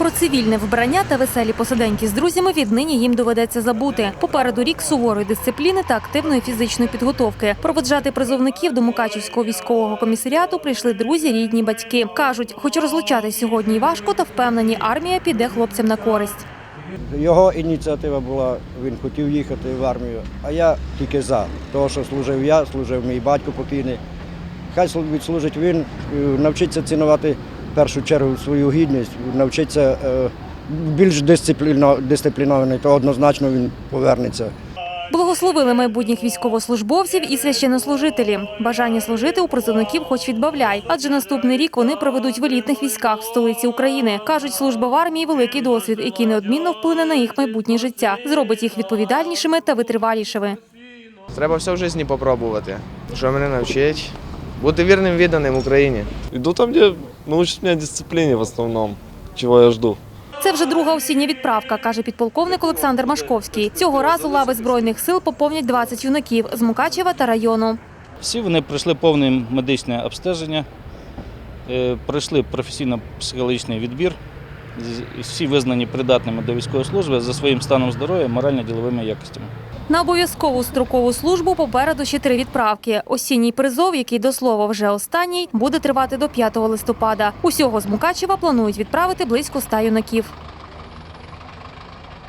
Про цивільне вбрання та веселі посиденьки з друзями віднині їм доведеться забути. Попереду рік суворої дисципліни та активної фізичної підготовки. Проводжати призовників до Мукачівського військового комісаріату прийшли друзі, рідні батьки. кажуть, хоч розлучати сьогодні важко, та впевнені, армія піде хлопцям на користь. Його ініціатива була, він хотів їхати в армію, а я тільки за. Того, що служив я, служив мій батько покійний. Хай слу- відслужить він, навчиться цінувати в першу чергу свою гідність, навчиться е, більш дисципліно, дисциплінований, то однозначно він повернеться. Благословили майбутніх військовослужбовців і священнослужителі. Бажання служити у призовників хоч відбавляй, адже наступний рік вони проведуть в елітних військах в столиці України. кажуть, служба в армії великий досвід, який неодмінно вплине на їх майбутнє життя, зробить їх відповідальнішими та витривалішими. Треба все в житті попробувати. Що мене навчить? Бути вірним відданим Україні. Иду там, где научат меня дисциплине в основном, чего я жду. Це вже друга осіння відправка, каже підполковник Олександр Машковський. Цього разу лави збройних сил поповнять 20 юнаків з Мукачева та району. Всі вони пройшли повне медичне обстеження, е, пройшли професійно-психологічний відбір, всі визнані придатними до військової служби за своїм станом здоров'я, морально-діловими якостями. На обов'язкову строкову службу попереду ще три відправки. Осінній призов, який до слова вже останній, буде тривати до 5 листопада. Усього з Мукачева планують відправити близько ста юнаків.